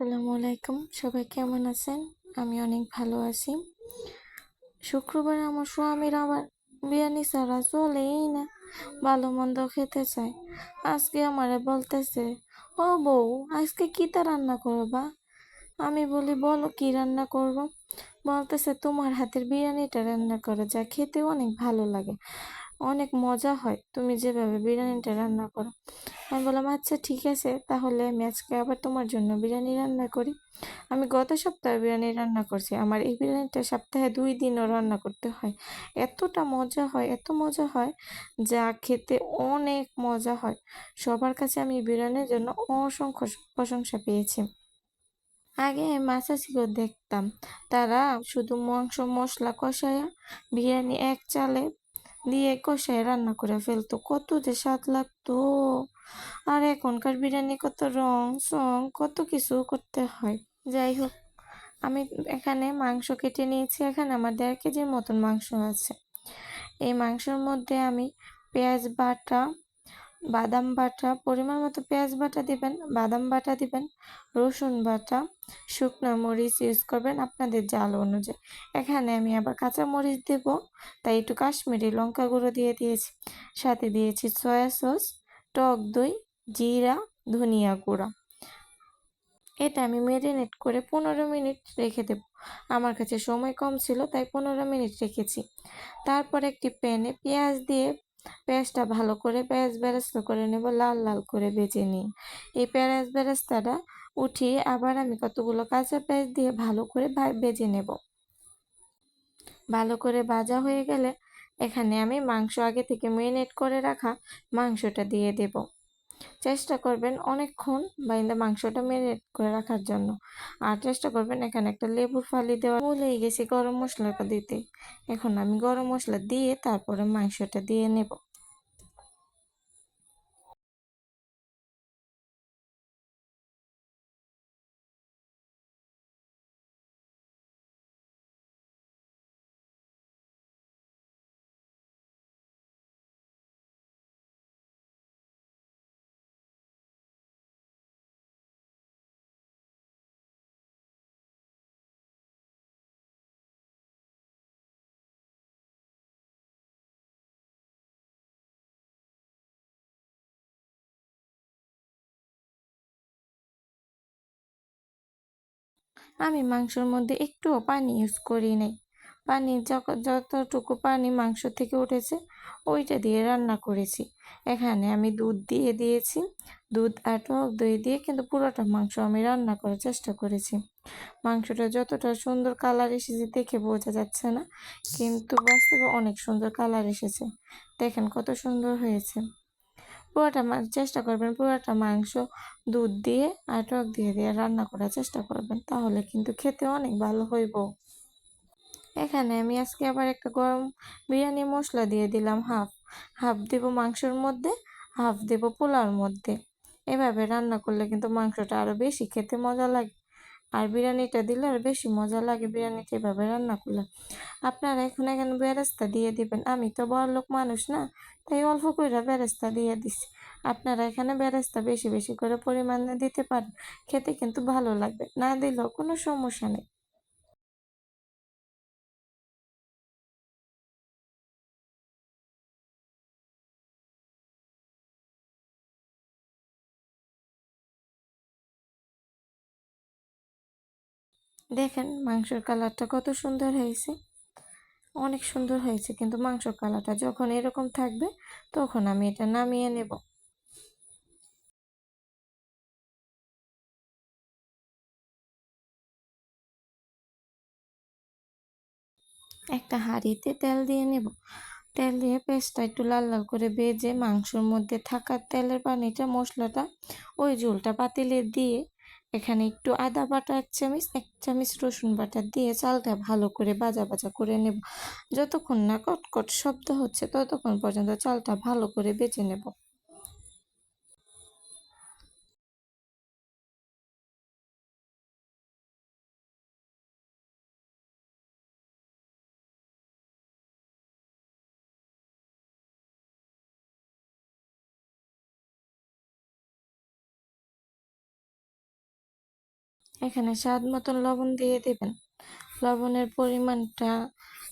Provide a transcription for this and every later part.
আসসালামু আলাইকুম। সবাই কেমন আছেন? আমি অনেক ভালো আছি। শুক্রবার আমার স্বামীর আবার বিরিয়ানি ছাড়া চলেই না ভালো মন্দ খেতে চায়। আজকে আমারে বলতেছে, ও বউ, আজকে কিতা রান্না করবা? আমি বলি, বলো, কি রান্না করব? বলতেছে, তোমার হাতের বিরিয়ানিটা রান্না করো, যা খেতে অনেক ভালো লাগে। অনেক মজা হয়। তুমি যেভাবে বিরিয়ানিটা রান্না করো। আমি বললাম আচ্ছা ঠিক আছে, তাহলে আমি আজকে আবার তোমার জন্য বিরিয়ানি রান্না করি। আমি গত সপ্তাহে বিরিয়ানি রান্না করছি। আমার এই বিরিয়ানিটা সপ্তাহে দুই দিনও রান্না করতে হয়। এতটা মজা হয়, এত মজা হয় যা খেতে অনেক মজা হয়। সবার কাছে আমি বিরিয়ানির জন্য অসংখ্য প্রশংসা পেয়েছি। আগে মাসাসিকেও দেখতাম। তারা শুধু মাংস, মশলা কষায়া বিরিয়ানি এক চালে দিয়ে কষায় রান্না করে ফেলতো। কত যে স্বাদ লাগতো। আর এখনকার বিরিয়ানি কত রং সং কত কিছু করতে হয়। যাই হোক, আমি এখানে মাংস কেটে নিয়েছি। এখানে আমার দেড় কেজির মতন মাংস আছে। এই মাংসের মধ্যে আমি পেঁয়াজ, বাটা বাদাম বাটা, পরিমাণ মতো পেঁয়াজ বাটা দিবেন, বাদাম বাটা দিবেন, রসুন বাটা, শুকনো মরিচ ইউজ করবেন আপনাদের জাল অনুযায়ী। এখানে আমি আবার কাঁচা মরিচ দেব, তাই একটু কাশ্মীরি লঙ্কা গুঁড়ো দিয়ে দিয়েছি। সাথে দিয়েছি সয়া সস টক দই, জিরা, ধনিয়া গুঁড়া। এটা আমি মেরিনেট করে পনেরো মিনিট রেখে দেব। আমার কাছে সময় কম ছিল, তাই পনেরো মিনিট রেখেছি। তারপর একটি প্যানে পেঁয়াজ দিয়ে পেঁয়াজটা ভালো করে পেঁয়াজ বেরেস্তা করে নেব, লাল লাল করে বেজে নিই এই পেঁয়াজ বেরেস্তাটা উঠিয়ে আবার আমি কতগুলো কাঁচা পেঁয়াজ দিয়ে ভালো করে বেজে নেব। ভালো করে ভাজা হয়ে গেলে এখানে আমি মাংস আগে থেকে মেরিনেট করে রাখা মাংসটা দিয়ে দেব। চেষ্টা করবেন অনেকক্ষণ বা বাইন্দা মাংসটা মেরিনেট করে রাখার জন্য। আর চেষ্টা করবেন এখানে একটা লেবুর ফালি দেওয়া ভুলেই গেছি গরম মশলাটা দিতে। এখন আমি গরম মশলা দিয়ে তারপরে মাংসটা দিয়ে নেব। আমি মাংসর মধ্যে একটুও পানি ইউজ করি নাই। পানি যতটুকু পানি মাংস থেকে উঠেছে, ওইটা দিয়ে রান্না করেছি। এখানে আমি দুধ দিয়ে দিয়েছি। দুধ আর টক দই দিয়ে কিন্তু পুরোটা মাংস আমি রান্না করার চেষ্টা করেছি। মাংসটা যতটা সুন্দর কালার এসেছে দেখে বোঝা যাচ্ছে না, কিন্তু বাস্তবে অনেক সুন্দর কালার এসেছে। দেখেন কত সুন্দর হয়েছে। পুরোটা চেষ্টা করবেন পুরোটা মাংস, দুধ দিয়ে আর টক দিয়ে দিয়ে রান্না করার চেষ্টা করবেন, তাহলে কিন্তু খেতে অনেক ভালো হইব। এখানে আমি আজকে আবার একটা গরম বিরিয়ানি মশলা দিয়ে দিলাম হাফ। হাফ দেব মাংসর মধ্যে, হাফ দেব পোলাওর মধ্যে। এভাবে রান্না করলে কিন্তু মাংসটা আরও বেশি খেতে মজা লাগে আর বিরিয়ানিটা দিলে আর বেশি মজা লাগে বিরিয়ানিটা এভাবে রান্না করলে। আপনারা এখন এখানে বেরেস্তা দিয়ে দিবেন। আমি তো বড় লোক মানুষ না, তাই অল্প করে বেরেস্তা দিয়ে দিছি। আপনারা এখানে বেরেস্তা বেশি বেশি করে পরিমাণে দিতে পারেন, খেতে কিন্তু ভালো লাগবে। না দিলেও কোনো সমস্যা নেই। দেখেন মাংসের কালারটা কত সুন্দর হয়েছে। অনেক সুন্দর হয়েছে কিন্তু মাংসর কালারটা যখন এরকম থাকবে তখন আমি এটা নামিয়ে নেব। একটা হাঁড়িতে তেল দিয়ে নেব। তেল দিয়ে পেস্টটা একটু লাল লাল করে বেজে মাংসর মধ্যে থাকা তেলের পানিটা, মশলাটা ওই ঝোলটা পাতিলে দিয়ে এখানে একটু আদা বাটা, এক চামচ এক চামচ রসুন বাটা দিয়ে চালটা ভালো করে বাজা বাজা করে নেব। যতক্ষণ না কটকট শব্দ হচ্ছে, ততক্ষণ পর্যন্ত চালটা ভালো করে বেজে নেব। এখানে স্বাদ মতন লবণ দিয়ে দেবেন। লবণের পরিমাণটা,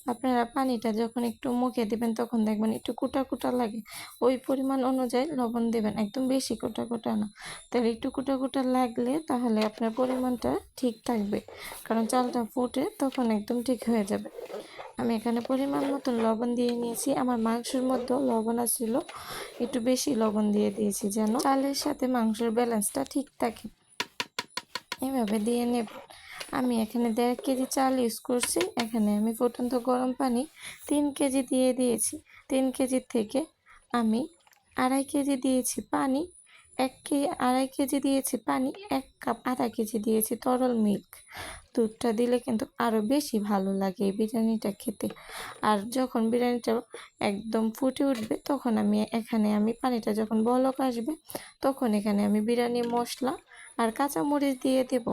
আপনারা পানিটা যখন একটু মুখে দেবেন তখন দেখবেন একটু কুটা কুটা লাগে। ওই পরিমাণ অনুযায়ী লবণ দেবেন, একদম বেশি কুটা কুটা না। তাহলে একটু কুটা কুটা লাগলে তাহলে আপনার পরিমাণটা ঠিক থাকবে। কারণ চালটা ফুটে তখন একদম ঠিক হয়ে যাবে। আমি এখানে পরিমাণ মতন লবণ দিয়ে নিয়েছি। আমার মাংসের মধ্যেও লবণ আসছিল একটু বেশি লবণ দিয়ে দিয়েছি যেন চালের সাথে মাংসের ব্যালেন্সটা ঠিক থাকে। এভাবে দিয়ে নেব। আমি এখানে দেড় কেজি চাল ইউজ করছি। এখানে আমি ফুটন্ত গরম পানি তিন কেজি দিয়ে দিয়েছি। তিন কেজির থেকে আমি আড়াই কেজি দিয়েছি পানি, এক কেজি আড়াই কেজি দিয়েছি পানি, এক কাপ আধা কেজি দিয়েছি তরল মিল্ক দুধটা দিলে কিন্তু আরও বেশি ভালো লাগে এই বিরিয়ানিটা খেতে। আর যখন বিরিয়ানিটা একদম ফুটে উঠবে, তখন আমি এখানে আমি পানিটা যখন বলক আসবে, তখন এখানে আমি বিরিয়ানি মশলা আর কাঁচামরিচ দিয়ে দেবো।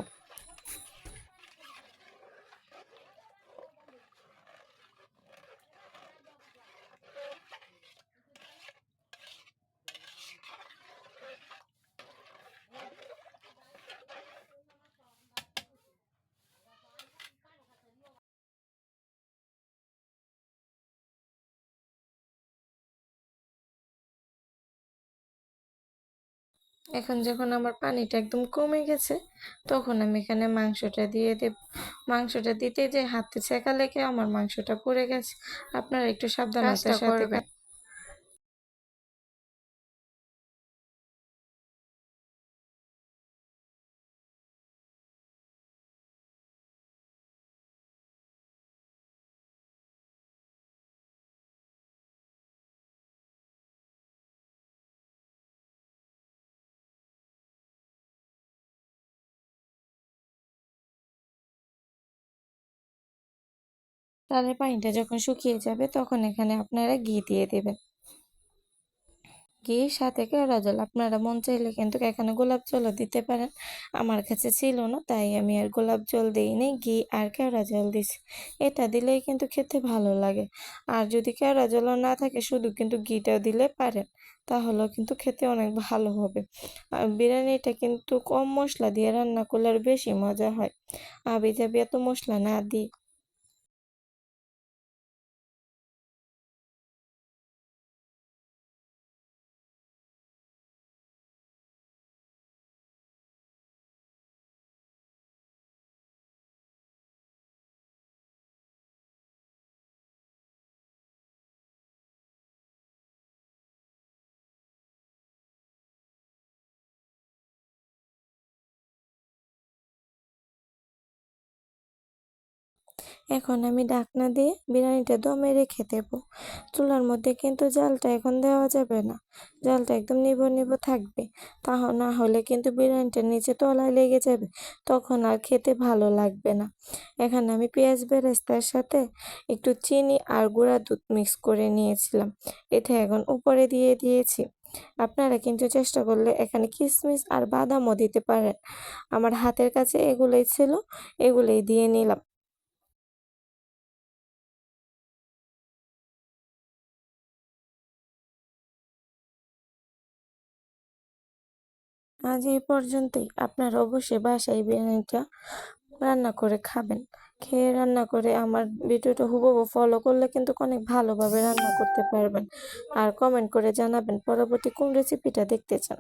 এখন যখন আমার পানিটা একদম কমে গেছে তখন আমি এখানে মাংসটা দিয়ে দেব। মাংসটা দিতে যে হাতে ছেঁকা লেগে আমার মাংসটা পড়ে গেছে। আপনারা একটু সাবধানতার সাথে তালের পানিটা যখন শুকিয়ে যাবে, তখন এখানে আপনারা ঘি দিয়ে দেবেন। ঘির সাথে কেওড়া জল, আপনারা মন চাইলে কিন্তু এখানে গোলাপ জলও দিতে পারেন। আমার কাছে ছিল না, তাই আমি আর গোলাপ জল দিইনি, ঘি আর কেওড়া জল দিছি। এটা দিলেই কিন্তু খেতে ভালো লাগে। আর যদি কেওড়া জলও না থাকে, শুধু কিন্তু ঘিটাও দিলে পারেন, তাহলেও কিন্তু খেতে অনেক ভালো হবে। আর বিরিয়ানিটা কিন্তু কম মশলা দিয়ে রান্না করলে আর বেশি মজা হয়। আবি যাবি এত মশলা না দিই। এখন আমি ঢাকনা দিয়ে বিরিয়ানিটা দমে রেখে দেব চুলার মধ্যে কিন্তু জালটা এখন দেওয়া যাবে না। জালটা একদম নিব নিভো থাকবে। তা না হলে কিন্তু বিরিয়ানিটা নিচে তলায় লেগে যাবে। তখন আর খেতে ভালো লাগবে না। এখানে আমি পেঁয়াজ বেরেস্তার সাথে একটু চিনি আর গুঁড়া দুধ মিক্স করে নিয়েছিলাম। এটা এখন উপরে দিয়ে দিয়েছি। আপনারা কিন্তু চেষ্টা করলে এখানে কিশমিশ আর বাদামও দিতে পারেন। আমার হাতের কাছে এগুলোই ছিল। এগুলোই দিয়ে নিলাম। আজ এই পর্যন্তই। আপনারা অবশ্যই বাসায় বিরিয়ানিটা রান্না করে খাবেন। খেয়ে রান্না করে আমার ভিডিওটা হুবহু ফলো করলে কিন্তু অনেক ভালোভাবে রান্না করতে পারবেন। আর কমেন্ট করে জানাবেন পরবর্তী কোন রেসিপিটা দেখতে চান।